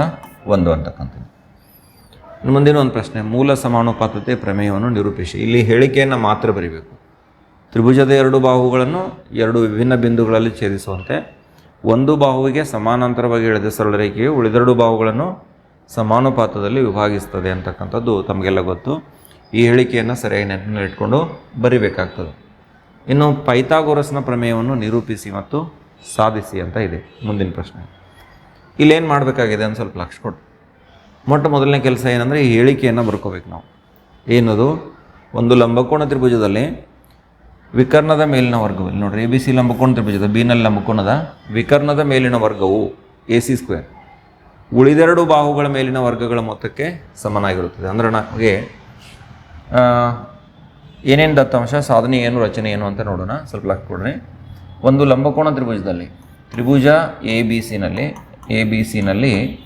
S1: ಒಂದು ಅಂತಕ್ಕಂಥದ್ದು. ಮುಂದಿನ ಒಂದು ಪ್ರಶ್ನೆ. ಮೂಲ ಸಮಾನುಪಾತತೆ ಪ್ರಮೇಯವನ್ನು ನಿರೂಪಿಸಿ. ಇಲ್ಲಿ ಹೇಳಿಕೆಯನ್ನು ಮಾತ್ರ ಬರೀಬೇಕು. ತ್ರಿಭುಜದ ಎರಡು ಬಾಹುಗಳನ್ನು ಎರಡು ವಿಭಿನ್ನ ಬಿಂದುಗಳಲ್ಲಿ ಛೇದಿಸುವಂತೆ. ಒಂದು ಬಾಹುವಿಗೆ ಸಮಾನಾಂತರವಾಗಿ ಎಳೆದ ಸರಳ ರೇಖೆಯು ಉಳಿದೆರಡು ಬಾಹುಗಳನ್ನು ಸಮಾನುಪಾತದಲ್ಲಿ ವಿಭಾಗಿಸ್ತದೆ ಅಂತಕ್ಕಂಥದ್ದು ತಮಗೆಲ್ಲ ಗೊತ್ತು. ಈ ಹೇಳಿಕೆಯನ್ನು ಸರಿಯಾಗಿ ನೆನಪಿನಲ್ಲಿಟ್ಕೊಂಡು ಬರಿಬೇಕಾಗ್ತದೆ. ಇನ್ನು ಪೈಥಾಗೋರಸ್ನ ಪ್ರಮೇಯವನ್ನು ನಿರೂಪಿಸಿ ಮತ್ತು ಸಾಧಿಸಿ ಅಂತ ಇದೆ ಮುಂದಿನ ಪ್ರಶ್ನೆ. ಇಲ್ಲೇನು ಮಾಡಬೇಕಾಗಿದೆ ಅಂತ ಸ್ವಲ್ಪ ಲಕ್ಷ ಕೊಟ್ಟು ಮೊಟ್ಟ ಮೊದಲನೇ ಕೆಲಸ ಏನಂದರೆ ಈ ಹೇಳಿಕೆಯನ್ನು ಬರ್ಕೋಬೇಕು ನಾವು. ಏನದು? ಒಂದು ಲಂಬಕೋಣ ತ್ರಿಭುಜದಲ್ಲಿ ವಿಕರ್ಣದ ಮೇಲಿನ ವರ್ಗವು, ಇಲ್ಲಿ ನೋಡ್ರಿ ಎ ಬಿ ಸಿ ಲಂಬಕೋಣ ತ್ರಿಭುಜದ ಬಿನಲ್ಲಿ ಲಂಬಕೋಣದ ವಿಕರ್ಣದ ಮೇಲಿನ ವರ್ಗವು ಎ ಸಿ ಸ್ಕ್ವೇರ್ ಉಳಿದೆರಡು ಬಾಹುಗಳ ಮೇಲಿನ ವರ್ಗಗಳ ಮೊತ್ತಕ್ಕೆ ಸಮನಾಗಿರುತ್ತದೆ. ಅಂದರೆ ನಮಗೆ ಏನೇನು ದತ್ತಾಂಶ, ಸಾಧನೆ ಏನು, ರಚನೆ ಏನು ಅಂತ ನೋಡೋಣ. ಸ್ವಲ್ಪ ಲಕ್ಷ ಕೊಡ್ರಿ. ಒಂದು ಲಂಬಕೋಣ ತ್ರಿಭುಜದಲ್ಲಿ, ತ್ರಿಭುಜ ಎ ಬಿ ಸಿನಲ್ಲಿ ಎ ಬಿ ಸಿನಲ್ಲಿ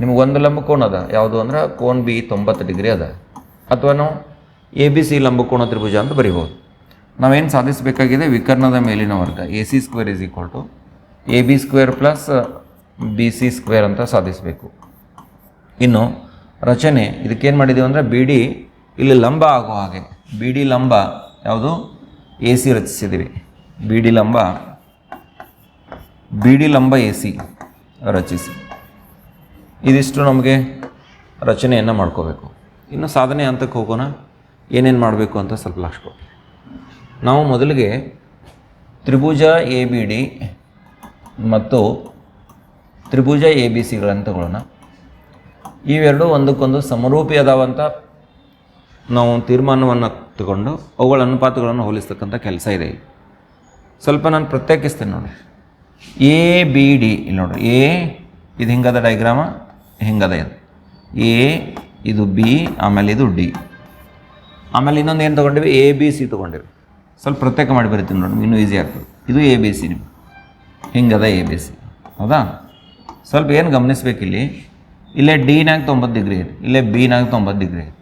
S1: ನಿಮಗೆ ಒಂದು ಲಂಬಕೋನ ಅದ. ಯಾವುದು ಅಂದ್ರೆ, ಕೋನ್ ಬಿ ತೊಂಬತ್ತು ಡಿಗ್ರಿ ಅದ. ಅಥವಾ ನಾವು ಎ ಬಿ ಸಿ ಲಂಬಕೋನ ತ್ರಿಭುಜ ಅಂತ ಬರಿಬೋದು. ನಾವೇನು ಸಾಧಿಸಬೇಕಾಗಿದೆ? ವಿಕರ್ಣದ ಮೇಲಿನ ವರ್ಗ. A C square is equal to A B square plus B C square ಅಂತ ಸಾಧಿಸಬೇಕು. ಇನ್ನು ರಚನೆ, ಇದಕ್ಕೇನು ಮಾಡಿದ್ದೀವಿ ಅಂದರೆ ಬಿ ಡಿ ಇಲ್ಲಿ ಲಂಬ ಆಗೋ ಹಾಗೆ. ಬಿ ಡಿ ಲಂಬ ಯಾವುದು? ಎ ಸಿ ರಚಿಸಿದ್ದೀವಿ ಬಿ ಡಿ ಲಂಬ ಬಿ ಡಿ ಲಂಬ ಎ ಸಿ ರಚಿಸಿ. ಇದಿಷ್ಟು ನಮಗೆ ರಚನೆಯನ್ನು ಮಾಡ್ಕೋಬೇಕು. ಇನ್ನು ಸಾಧನೆ ಹಂತಕ್ಕೆ ಹೋಗೋಣ. ಏನೇನು ಮಾಡಬೇಕು ಅಂತ ಸ್ವಲ್ಪ ಲಾಸ್ಟ್ ನಾವು ಮೊದಲಿಗೆ ತ್ರಿಭುಜ ಎ ಬಿ ಡಿ ಮತ್ತು ತ್ರಿಭುಜ ಎ ಬಿ ಸಿಗಳನ್ನು ತಗೊಳ್ಳೋಣ. ಇವೆರಡೂ ಒಂದಕ್ಕೊಂದು ಸಮರೂಪಿ ಅದಾವಂತ ನಾವು ತೀರ್ಮಾನವನ್ನು ತಗೊಂಡು ಅವುಗಳ ಅನುಪಾತಗಳನ್ನು ಹೋಲಿಸ್ತಕ್ಕಂಥ ಕೆಲಸ ಇದೆ ಸ್ವಲ್ಪ ನಾನು ಪ್ರತ್ಯೇಕಿಸ್ತೇನೆ ನೋಡಿ. ಎ ಬಿ ಡಿ ಇಲ್ಲಿ ನೋಡ್ರಿ. ಎ ಇದು ಹಿಂಗದ ಡೈಗ್ರಾಮ ಹಿಂಗದ ಇದು. ಎ ಇದು ಬಿ ಆಮೇಲೆ ಇದು ಡಿ ಆಮೇಲೆ ಇನ್ನೊಂದು ಏನು ತೊಗೊಂಡಿವಿ? ಎ ಬಿ ಸಿ ತೊಗೊಂಡಿವಿ. ಸ್ವಲ್ಪ ಪ್ರತ್ಯೇಕ ಮಾಡಿ ಬರಿತೀನಿ ನೋಡಿ, ಇನ್ನೂ ಈಸಿ ಆಗ್ತದೆ. ಇದು ಎ ಬಿ ಸಿ ನಿಮ್ಮ ಹಿಂಗದ ಎ ಬಿ ಸಿ ಹೌದಾ? ಸ್ವಲ್ಪ ಏನು ಗಮನಿಸ್ಬೇಕಿಲ್ಲಿ ಇಲ್ಲೇ? ಡಿನಾಗ ತೊಂಬತ್ತು ಡಿಗ್ರಿ ಐತಿ, ಇಲ್ಲೇ ಬಿನಾಗ ತೊಂಬತ್ತು ಡಿಗ್ರಿ ಐತಿ.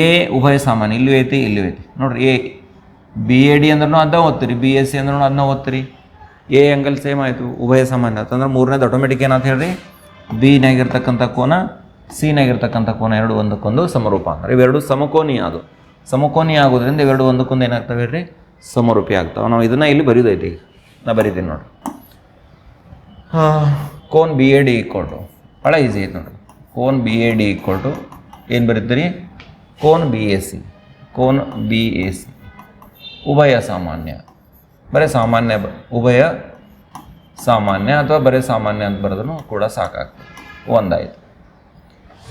S1: ಎ ಉಭಯ ಸಾಮಾನು ಇಲ್ಲೂ ಐತಿ ಇಲ್ಲೂ ಐತಿ. ನೋಡ್ರಿ ಎ ಬಿ ಎ ಡಿ ಅಂದ್ರೂ ಅದನ್ನ ಓದ್ತೀರಿ ಬಿ ಎಸ್ ಸಿ ಅಂದ್ರೂ ಅದನ್ನ ಓದ್ತೀರಿ. ಎ ಆ್ಯಂಗಲ್ ಸೇಮ್ ಆಯಿತು, ಉಭಯ ಸಾಮಾನ್ಯ. ಅಂತಂದ್ರೆ ಮೂರನೇದು ಆಟೋಮೆಟಿಕ್ ಏನಂತ ಹೇಳ್ರಿ? ಬಿನಾಗಿರ್ತಕ್ಕಂಥ ಕೋನ ಸಿನಾಗಿರ್ತಕ್ಕಂಥ ಕೋನ, ಎರಡು ಒಂದಕ್ಕೊಂದು ಸಮರೂಪ. ಅಂದ್ರೆ ಇವೆರಡು ಸಮಕೋನಿ ಅದು. ಸಮಕೋನಿ ಆಗೋದ್ರಿಂದ ಇವೆರಡು ಒಂದಕ್ಕೊಂದು ಏನಾಗ್ತವೆ ರೀ ಸಮರೂಪಿ ಆಗ್ತಾವೆ ನಾವು ಇದನ್ನು ಇಲ್ಲಿ ಬರೀದೈತಿ. ಈಗ ನಾ ಬರೀತೀನಿ ನೋಡ್ರಿ cone B A D equal to. ಭಾಳ ಈಸಿ ಐತೆ ನೋಡ್ರಿ cone B A D equal to. ಏನು ಬರೀತೀರಿ? ಕೋನ್ ಬಿ ಎ ಸಿ. ಕೋನ್ ಬಿ ಎ ಸಿ. ಉಭಯ ಸಾಮಾನ್ಯ. ಬರೀ ಸಾಮಾನ್ಯ ಬ ಉಭಯ ಸಾಮಾನ್ಯ ಅಥವಾ ಬರೀ ಸಾಮಾನ್ಯ ಅಂತ ಬರೆದ್ರೂ ಕೂಡ ಸಾಕಾಗ್ತದೆ. ಒಂದಾಯಿತು.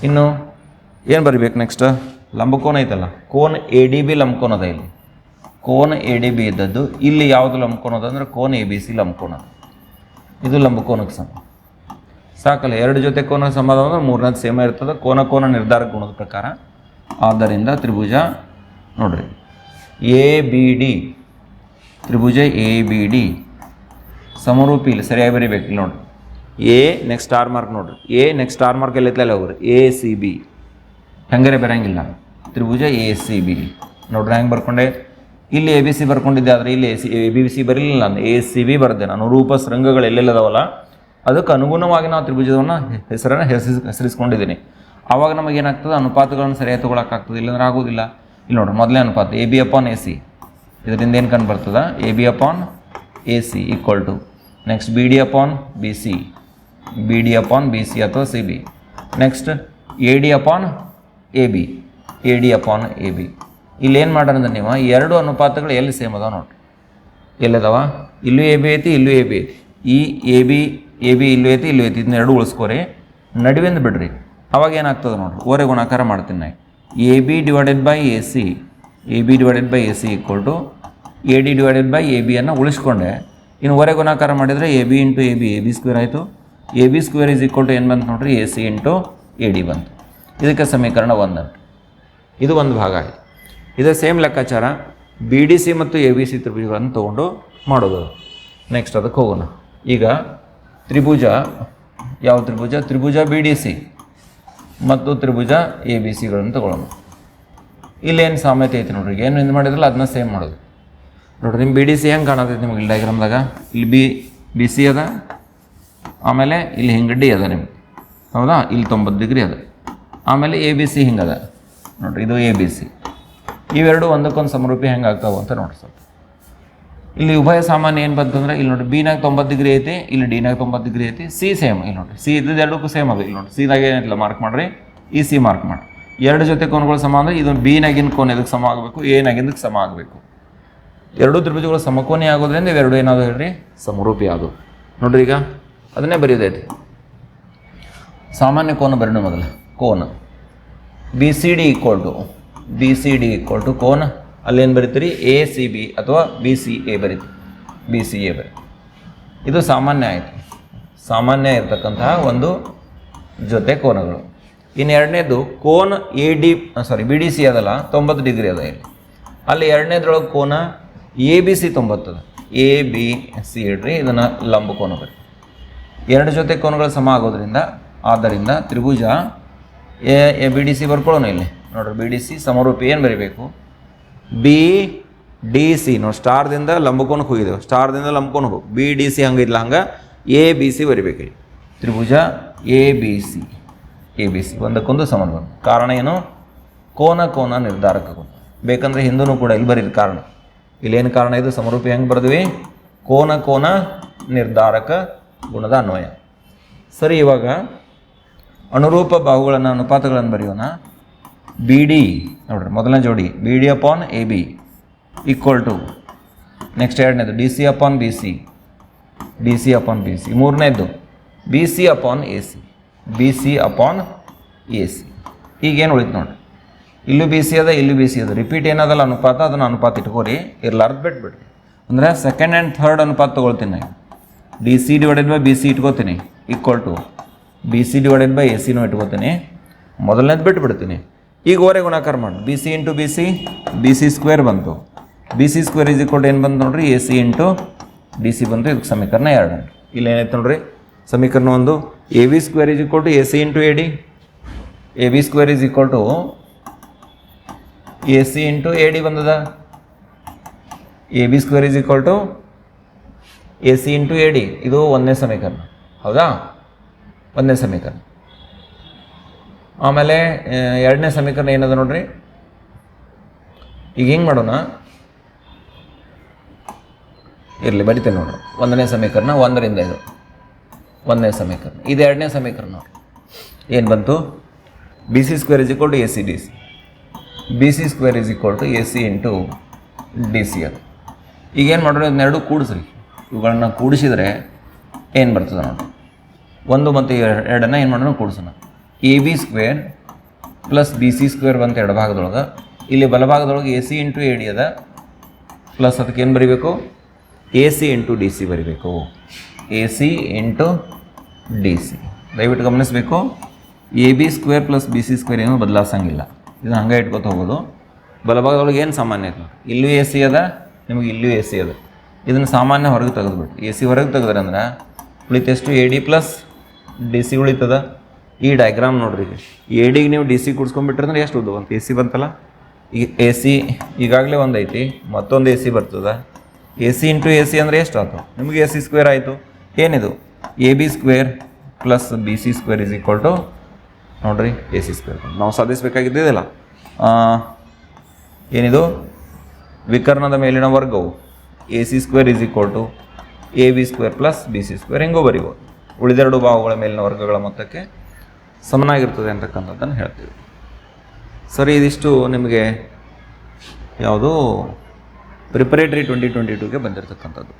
S1: ಇನ್ನು ಏನು ಬರಿಬೇಕು ನೆಕ್ಸ್ಟ್ ಲಂಬಕೋನ ಐತಲ್ಲ? ಕೋನ್ ಎ ಡಿ ಬಿ ಲಂಬಕೋನ ಅದ ಇಲ್ಲಿ ಕೋನ್ ಎ ಡಿ ಬಿ ಇದ್ದದ್ದು ಇಲ್ಲಿ ಯಾವುದು ಲಂಬಕೋನದ ಅದ ಅಂದರೆ ಕೋನ್ ಎ ಬಿ ಸಿ ಲಂಬಕೋನ ಇದು ಲಂಬಕೋನಕ್ಕೆ ಸಮ. ಸಾಕಲ್ಲ, ಎರಡು ಜೊತೆ ಕೋನ ಸಂಬಂಧ ಅಂದರೆ ಮೂರನೇದು ಸೇಮ ಇರ್ತದೆ. ಕೋನ ಕೋನ ನಿರ್ಧಾರ ಗುಣದ ಪ್ರಕಾರ. ಆದ್ದರಿಂದ ತ್ರಿಭುಜ ನೋಡ್ರಿ. ಎ ಬಿ ಡಿ ತ್ರಿಭುಜ ಎ ಬಿ ಡಿ ಸಮರೂಪಿ ಇಲ್ಲಿ ಸರಿಯಾಗಿ ಬರೀಬೇಕು ಇಲ್ಲಿ ನೋಡ್ರಿ. ಎ ನೆಕ್ಸ್ಟ್ ಸ್ಟಾರ್ ಮಾರ್ಕ್ ನೋಡ್ರಿ. ಎ ನೆಕ್ಸ್ಟ್ ಸ್ಟಾರ್ ಮಾರ್ಕ್ ಎಲ್ಲ ಹೋಗ್ರಿ ಎ ಸಿ ಬಿ ಹೆಂಗಾರೆ ಬರಂಗಿಲ್ಲ. ತ್ರಿಭುಜ ಎ ಸಿ ಬಿ ನೋಡ್ರಿ ಹೆಂಗೆ ಬರ್ಕೊಂಡೆ. ಇಲ್ಲಿ ಎ ಬಿ ಸಿ ಬರ್ಕೊಂಡಿದ್ದೆ, ಆದರೆ ಇಲ್ಲಿ A C A B C ಬರಲಿಲ್ಲ ನಾನು. ಎ ಸಿ ಬಿ ಬರೆದೆ. ನಾನು ರೂಪ ಶೃಂಗಗಳು ಎಲ್ಲೆಲ್ಲದವಲ್ಲ, ಅದಕ್ಕೆ ಅನುಗುಣವಾಗಿ ನಾವು ತ್ರಿಭುಜವನ್ನು ಹೆಸರನ್ನು ಹೆಸರಿಸ್, ಹೆಸರಿಸ್ಕೊಂಡಿದ್ದೀನಿ. ಆವಾಗ ನಮಗೇನಾಗ್ತದೆ ಅನುಪಾತಗಳನ್ನು ಸರಿಯಾಗಿ ತೊಗೊಳಕ್ಕಾಗ್ತದೆ ಇಲ್ಲಂದ್ರೆ ಆಗೋದಿಲ್ಲ. ಇಲ್ಲಿ ನೋಡ್ರಿ, ಮೊದಲೇ ಅನುಪಾತ A B upon A C ಇದರಿಂದ ಏನು ಕಂಡು ಬರ್ತದೆ? A B upon A C equal to next B D upon B C B D upon B C ಅಥವಾ C B next A D upon A B A D upon A B ಇಲ್ಲಿ ಏನು ಮಾಡೋಣ ನೀವು ಎರಡು ಅನುಪಾತಗಳು ಎಲ್ಲಿ ಸೇಮ್ ಅದಾವ ನೋಡಿರಿ. ಎಲ್ಲಿದಾವ? ಇಲ್ಲೂ ಎ ಬಿ ಐತಿ, ಇಲ್ಲೂ ಎ ಬಿ ಐತಿ. ಈ ಎ ಬಿ ಎ ಬಿ ಇಲ್ಲೂ ಐತಿ ಇಲ್ಲೂ ಐತಿ. ಇದನ್ನ ಎರಡು ಉಳಿಸ್ಕೋರಿ. ನಡುವಿಂದ ಬಿಡ್ರಿ. ಅವಾಗ ಏನಾಗ್ತದೆ ನೋಡ್ರಿ? ಓರೆ ಗುಣಾಕಾರ ಮಾಡ್ತೀನಿ ನಾ A B divided by A C A B divided by A C equal to A D divided by A ಬಿಯನ್ನು ಉಳಿಸ್ಕೊಂಡೆ. ಇನ್ನು ಹೊರೆ ಗುಣಾಕಾರ ಮಾಡಿದರೆ A B into A B A B square ಆಯಿತು. A B square is equal to ಏನು ಬಂತು ನೋಡ್ರಿ? A C into A D ಬಂತು. ಇದಕ್ಕೆ ಸಮೀಕರಣ ಒಂದು ಇದು ಒಂದು ಭಾಗ ಆಯಿತು. ಇದೇ ಸೇಮ್ ಲೆಕ್ಕಾಚಾರ ಬಿ ಡಿ ಸಿ ಮತ್ತು ಎ ಬಿ ಸಿ ತ್ರಿಭುಜಗಳನ್ನು ತೊಗೊಂಡು ಮಾಡೋದು. ನೆಕ್ಸ್ಟ್ ಅದಕ್ಕೆ ಹೋಗೋಣ. ಈಗ ತ್ರಿಭುಜ, ಯಾವ ತ್ರಿಭುಜ? ತ್ರಿಭುಜ ಬಿ ಡಿ ಸಿ ಮತ್ತು ತ್ರಿಭುಜ ಎ ಬಿ ಸಿಗಳನ್ನು ತಗೊಳ್ಳೋಣ. ಇಲ್ಲೇನು ಸಾಮ್ಯತೆ ಐತೆ ನೋಡ್ರಿ. ಏನು ಇದು ಮಾಡಿದ್ರಲ್ಲ, ಅದನ್ನ ಸೇಮ್ ಮಾಡೋದು. ನೋಡ್ರಿ ನಿಮ್ಮ ಬಿ ಡಿ ಸಿ ಹೆಂಗೆ ಕಾಣತೈತೆ ನಿಮಗೆ ಇಲ್ಲಿ ಡೈಗ್ರಾಮ್ದಾಗ ಇಲ್ಲಿ ಬಿ ಬಿ ಸಿ ಅದ, ಆಮೇಲೆ ಇಲ್ಲಿ ಹಿಂಗೆ ಡಿ ಅದ ನಿಮ್ಗೆ. ಹೌದಾ? ಇಲ್ಲಿ ತೊಂಬತ್ತು ಡಿಗ್ರಿ ಅದ. ಆಮೇಲೆ ಎ ಬಿ ಸಿ ಹಿಂಗದ. ನೋಡ್ರಿ, ಇದು ಎ ಬಿ ಸಿ ಇವೆರಡು ಒಂದಕ್ಕೊಂದು ಸಮರೂಪಿ ಹೆಂಗೆ ಆಗ್ತಾವೆ ಅಂತ ನೋಡಿ ಸ್ವಲ್ಪ. ಇಲ್ಲಿ ಉಭಯ ಸಾಮಾನ್ಯ ಏನು ಬಂತಂದ್ರೆ ಇಲ್ಲಿ ನೋಡಿ ಬಿನಾಗ ತೊಂಬತ್ತು ಡಿಗ್ರಿ ಐತಿ, ಇಲ್ಲಿ ಡಿನಾಗ ತೊಂಬತ್ತು ಡಿಗ್ರಿ ಐತಿ ಸಿ ಸೇಮ್ ಇಲ್ಲಿ ನೋಡಿರಿ. ಸಿ ಇದ್ದು ಎರಡಕ್ಕೂ ಸೇಮ್ ಅದು. ಇಲ್ಲಿ ನೋಡಿ ಸಿದಾಗ ಏನಿಲ್ಲ ಮಾರ್ಕ್ ಮಾಡಿರಿ. ಈ ಸಿ ಮಾರ್ಕ್ ಮಾಡಿ ಎರಡು ಜೊತೆ ಕೋನ್ಗಳು ಸಮ ಅಂದರೆ ಇದು ಬಿನಾಗಿನ ಕೋನ್ ಇದಕ್ಕೆ ಸಮ ಆಗಬೇಕು ಎನಾಗಿಂದಕ್ಕೆ ಸಮ ಆಗಬೇಕು. ಎರಡೂ ತ್ರಿಭುಜಗಳು ಸಮಕೋನಿ ಆಗೋದ್ರಿಂದ ಇವೆರಡು ಏನಾದ್ರು ಹೇಳ್ರಿ? ಸಮರೂಪಿ ಆದವು. ನೋಡ್ರಿ ಈಗ, ಅದನ್ನೇ ಬರೆಯೋದೈತಿ ಸಾಮಾನ್ಯ ಕೋನ ಬರೋಣ ಮೊದಲು. ಕೋನ. B C D equal to B C D equal to ಕೋನ ಅಲ್ಲೇನು ಬರೀತೀರಿ? ಎ ಸಿ ಬಿ ಅಥವಾ ಬಿ ಸಿ ಎ ಬರೀತೀರಿ. ಬಿ ಸಿ ಎ ಬರೀ ಇದು ಸಾಮಾನ್ಯ ಆಯಿತು. ಸಾಮಾನ್ಯ ಇರತಕ್ಕಂತಹ ಒಂದು ಜೊತೆ ಕೋನಗಳು. ಇನ್ನು ಎರಡನೇದು, cone A D sorry B D C ಅದಲ್ಲ, ತೊಂಬತ್ತು ಡಿಗ್ರಿ ಅದ ಇಲ್ಲಿ. ಅಲ್ಲಿ ಎರಡನೇದ್ರೊಳಗೆ ಕೋನ ಎ ಬಿ ಸಿ ತೊಂಬತ್ತದ ಎ ಬಿ ಸಿ ಇಡ್ರಿ ಇದನ್ನು ಲಂಬಕೋನ ಬರಿ ಎರಡು ಜೊತೆ ಕೋನಗಳು ಸಮ ಆಗೋದ್ರಿಂದ, ಆದ್ದರಿಂದ ತ್ರಿಭುಜ A A, B, D, C ಬರ್ಕೊಳ್ಳೋಣ ಇಲ್ಲಿ. ನೋಡ್ರಿ, ಬಿ, ಡಿ, ಸಿ, ಸಮರೂಪಿ ಏನು ಬರೀಬೇಕು? ಬಿ, ಡಿ, ಸಿ, ನೋಡಿ, ಸ್ಟಾರ್ದಿಂದ ಲಂಬಕೋನಕ್ಕೆ ಹೋಗಿದ್ದೇವೆ ಸ್ಟಾರ್ದಿಂದ ಲಂಬಕೊಂಡು ಹೋಗಿ. ಬಿ, ಡಿ, ಸಿ ಹಂಗೆ ಇಲ್ಲ ಹಂಗೆ ಎ, ಬಿ, ಸಿ ಬರಿಬೇಕು ತ್ರಿಭುಜ A, B, C. A, B, C. ಒಂದಕ್ಕೊಂದು ಸಂಬಂಧ ಕಾರಣ ಏನು? ಕೋನ ಕೋನ ನಿರ್ಧಾರಕ ಗುಣ ಬೇಕಂದ್ರೆ ಹಿಂದೂ ಕೂಡ ಇಲ್ಲಿ ಬರೀ ಕಾರಣ. ಇಲ್ಲೇನು ಕಾರಣ ಇದು? ಸಮರೂಪಿ ಹೆಂಗೆ ಬರೆದ್ವಿ? ಕೋನ ಕೋನ ನಿರ್ಧಾರಕ ಗುಣದ ಅನ್ವಯ. ಸರಿ, ಇವಾಗ ಅನುರೂಪ ಬಾಹುಗಳನ್ನು ಅನುಪಾತಗಳನ್ನು ಬರೆಯೋಣ. ಬಿ ಡಿ ನೋಡ್ರಿ, ಮೊದಲನೇ ಜೋಡಿ B D upon A B equal to next ಎರಡನೇದು D C upon B C D C upon B C ಮೂರನೇದು B C upon A C B C upon A C ಈಗೇನು ಉಳಿತು ನೋಡಿರಿ? ಇಲ್ಲೂ ಬಿ ಸಿ ಅದ, ಇಲ್ಲೂ ಬಿ ಸಿ ಅದ. ರಿಪೀಟ್ ಏನದಲ್ಲ, ಅನುಪಾತ, ಅದನ್ನು ಅನುಪಾತ ಇಟ್ಕೋರಿ, ಇರ್ಲಾರ್ದು ಬಿಟ್ಬಿಡ್ರಿ. ಅಂದರೆ ಸೆಕೆಂಡ್ ಆ್ಯಂಡ್ ಥರ್ಡ್ ಅನುಪಾತ ತೊಗೊಳ್ತೀನಿ. D C divided by B C ಇಟ್ಕೋತೀನಿ equal to B C divided by A ಸಿನೂ ಇಟ್ಕೋತೀನಿ. ಮೊದಲನೇದು ಬಿಟ್ಬಿಡ್ತೀನಿ. ಈಗ ಓರೆ ಗುಣಾಕಾರ ಮಾಡಿ. B C into B C B C square ಬಂತು. B C square is equal ಏನು ಬಂತು ನೋಡ್ರಿ? A C into D C ಬಂತು. ಇದಕ್ಕೆ ಸಮೀಕರಣ ಎರಡು. ಇಲ್ಲಿ ಏನಾಯ್ತು ನೋಡ್ರಿ? ಸಮೀಕರಣ ಒಂದು. A B square is equal to A C into A D A B square is equal to A C into A D ಬಂದದ? A B square is equal to A C into A D ಇದು ಒಂದನೇ ಸಮೀಕರಣ. ಹೌದಾ? ಒಂದನೇ ಸಮೀಕರಣ. ಆಮೇಲೆ ಎರಡನೇ ಸಮೀಕರಣ ಏನದ ನೋಡ್ರಿ? ಈಗ ಹೆಂಗೆ ಮಾಡೋಣ? ಇರಲಿ, ಬರಿತೇನೆ ನೋಡ್ರಿ. ಒಂದನೇ ಸಮೀಕರಣ, ಒಂದರಿಂದ ಇದು ಒಂದನೇ ಸಮೀಕರಣ. ಇದು ಎರಡನೇ ಸಮೀಕರಣ. ನೋಡ್ರಿ ಏನು ಬಂತು? B C square is equal to A C D C B C square is equal to A C into D C ಅದು. ಈಗೇನು ಮಾಡೋಣ? ಇದನ್ನೆರಡು ಕೂಡಿಸ್ರಿ. ಇವುಗಳನ್ನ ಕೂಡಿಸಿದರೆ ಏನು ಬರ್ತದೆ ನೋಡಿ ಒಂದು ಮತ್ತು ಎರಡನ್ನು ಏನು ಮಾಡೋಣ, ಕೂಡಿಸೋಣ. A B square plus B C square ಬಂತ ಎಡಭಾಗದೊಳಗೆ ಇಲ್ಲಿ ಬಲಭಾಗದೊಳಗೆ A C into A D ಅದ. ಪ್ಲಸ್ ಅದಕ್ಕೆ ಏನು ಬರಿಬೇಕು? A C into D C ಬರಿಬೇಕು. A C into D C ದಯವಿಟ್ಟು ಗಮನಿಸಬೇಕು. A B square plus B C square ಏನೂ ಬದಲಾಯಿಸಂಗಿಲ್ಲ ಇದನ್ನು ಹಂಗೆ ಇಟ್ಕೊತ ಹೋಗೋದು. ಬಲಭಾಗದೊಳಗೆ ಏನು ಸಾಮಾನ್ಯ ಐತೆ ಇಲ್ಲೂ ಎ ಸಿ ಅದ, ನಿಮಗೆ ಇಲ್ಲೂ ಎ ಸಿ ಅದ. ಇದನ್ನು ಸಾಮಾನ್ಯ ಹೊರಗೆ ತೆಗೆದುಬಿಟ್ಟು. ಎ ಸಿ ಹೊರಗೆ ತೆಗೆದ್ರೆ ಅಂದ್ರೆ ಉಳಿತೆಷ್ಟು A D plus D C ಉಳಿತದ? ಈ ಡಯಾಗ್ರಾಮ್ ನೋಡ್ರಿ ಈಗ. ಎ ಡಿಗೆ ನೀವು ಡಿ ಸಿ ಅಂದ್ರೆ ಎಷ್ಟು ಉದ್ದು ಒಂದು ಎ ಸಿ ಬಂತಲ್ಲ? ಈಗ ಎ ಸಿ ಈಗಾಗಲೇ ಒಂದು ಐತಿ. ಮತ್ತೊಂದು ಎ ಸಿ ಬರ್ತದ. A C into A C ಅಂದರೆ ಎಷ್ಟು ಆಯ್ತು ನಿಮಗೆ ಎ ಸಿ ಸ್ಕ್ವೇರ್ ಆಯಿತು. ಏನಿದು? A B square plus B C square is equal to ನೋಡ್ರಿ ಎ ಸಿ ಸ್ಕ್ವೇರ್ ನಾವು ಸಾಧಿಸಬೇಕಾಗಿದ್ದಿಲ್ಲ ಏನಿದು? ವಿಕರ್ಣದ ಮೇಲಿನ ವರ್ಗವು A C square is equal to A B square plus B C square ಹೆಂಗೋ ಬರಿಬೋದು. ಉಳಿದೆರಡು ಭಾವಗಳ ಮೇಲಿನ ವರ್ಗಗಳ ಮೊತ್ತಕ್ಕೆ ಸಮನಾಗಿರ್ತದೆ ಅಂತಕ್ಕಂಥದ್ದನ್ನು ಹೇಳ್ತೀವಿ. ಸರಿ, ಇದಿಷ್ಟು ನಿಮಗೆ ಯಾವುದು ಪ್ರಿಪರೇಟರಿ ಟ್ವೆಂಟಿ ಟ್ವೆಂಟಿ ಟೂಗೆ ಬಂದಿರತಕ್ಕಂಥದ್ದು.